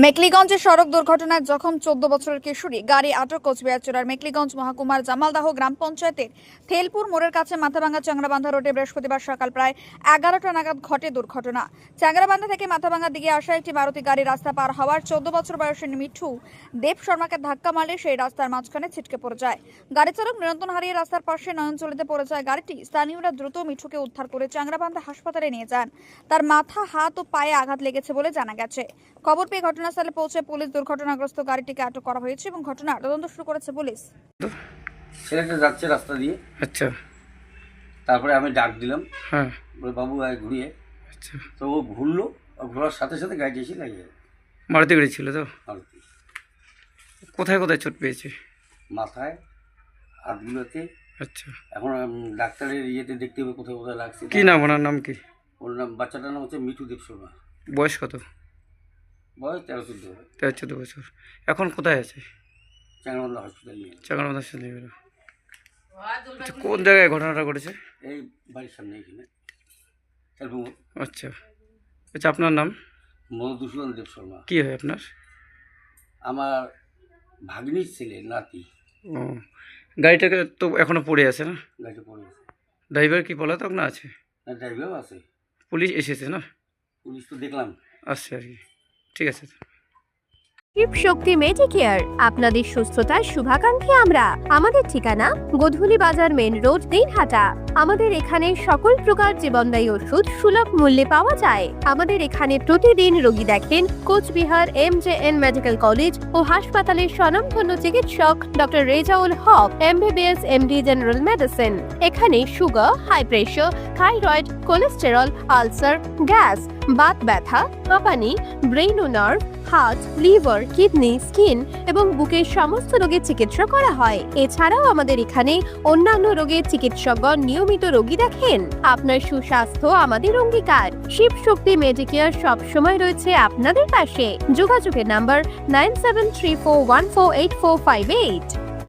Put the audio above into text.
মেকলিগঞ্জে সড়ক দুর্ঘটনায় জখম চোদ্দ বছরের কিশোরী। গাড়ি আটক কোচবিহার চূড়ার মেকলিগঞ্জ মহকুমার জামালদাহ গ্রাম পঞ্চায়েতের থেলপুর মোড়ের কাছে মাথাভাঙ্গা চাংরাবান্ধা রোডে বৃহস্পতিবার সকাল প্রায় এগারোটা নাগাদ ঘটে দুর্ঘটনা। চাংরাবান্ধা থেকে মাথাভাঙ্গার দিকে আসা একটি মারুতি গাড়ি রাস্তা পার হওয়ার চোদ্দ বছর বয়সের মিঠু দেব শর্মাকে ধাক্কা মারলে সেই রাস্তার মাঝখানে ছিটকে পড়ে যায়। গাড়ি চালক নিয়ন্ত্রণ হারিয়ে রাস্তার পাশে নয়নচলিতে পড়ে যায় গাড়িটি। স্থানীয়রা দ্রুত মিঠুকে উদ্ধার করে চাংরাবান্ধা হাসপাতালে নিয়ে যান। তার মাথা, হাত ও পায়ে আঘাত লেগেছে বলে জানা গেছে। খবর পেয়ে ঘটনাস্থলে পৌঁছে পুলিশ দুর্ঘটনাগ্রস্ত গাড়িটিকে আটক করা হয়েছে এবং ঘটনার তদন্ত শুরু করেছে পুলিশ। ছেলেটা যাচ্ছে রাস্তা দিয়ে। আচ্ছা। তারপরে আমি ডাক দিলাম। হ্যাঁ। বলে বাবু আয় ঘুরিয়ে। আচ্ছা। তো ও ঘুরলো আর ঘোরার সাথে সাথে গাড়ি এসে লাগিয়ে গেল। মারুতি গাড়ি ছিল তো? মারুতি। কোথায় কোথায় চোট পেয়েছে? মাথায় হাতগুলোতে। আচ্ছা। এখন ডাক্তারের ইয়েতে দেখতে হবে কোথায় কোথায় লাগছে। কি নাম ওনার নাম কি? ওর নাম বাচ্চাটার নাম হচ্ছে মিঠু দেব শর্মা। বয়স কত? বয়স তেরো চোদ্দ তেরো চোদ্দ বছর। এখন কোথায় আছে? চ্যাংরাবান্ধা হসপিটাল নিয়ে। মধ্যে চলে গেল আচ্ছা কোন জায়গায় ঘটনাটা ঘটেছে? এই বাড়ির সামনে এখানে। আচ্ছা। আচ্ছা আপনার নাম? মধুসূদন দেব শর্মা। কি হয় আপনার? আমার ভাগ্নির ছেলে নাতি। ও গাড়িটাকে তো এখনও পড়ে আছে না? গাড়িটা পড়ে গেছে ড্রাইভার কি পলাতক না আছে? না ড্রাইভারও আছে। পুলিশ এসেছে না? পুলিশ তো দেখলাম। আসছে আর কি। ঠিক আছে শক্তি মেডিকেয়ার, আপনাদের সুস্থতার শুভাকাঙ্ক্ষী আমরা। আমাদের ঠিকানা, গধুলি বাজার মেন রোড, দিনহাটা। আমাদের এখানে সকল প্রকার জীবনদায়ী ওষুধ সুলভ মূল্যে পাওয়া যায়। আমাদের এখানে প্রতিদিন রোগী দেখেন Coochbehar M J N medical college ও হাসপাতালের স্বনামধন্য চিকিৎসক doctor Rezaul Haque, MBBS MD general medicine. এখানে sugar, high pressure, thyroid, cholesterol, ulcer, gas, Baat ব্যথা হাঁপানি ব্রেইন ও nerve, heart, liver, kidney, skin এবং বুকের সমস্ত রোগের চিকিৎসা করা হয়। এছাড়াও আমাদের এখানে অন্যান্য রোগের চিকিৎসকগণ নিয়মিত রোগী দেখেন? আপনার সুস্বাস্থ্য আমাদের অঙ্গীকার। শিব শক্তি মেডিকেয়ার সব সময় রয়েছে আপনাদের পাশে। যোগাযোগের number nine seven three four one four eight four five eight.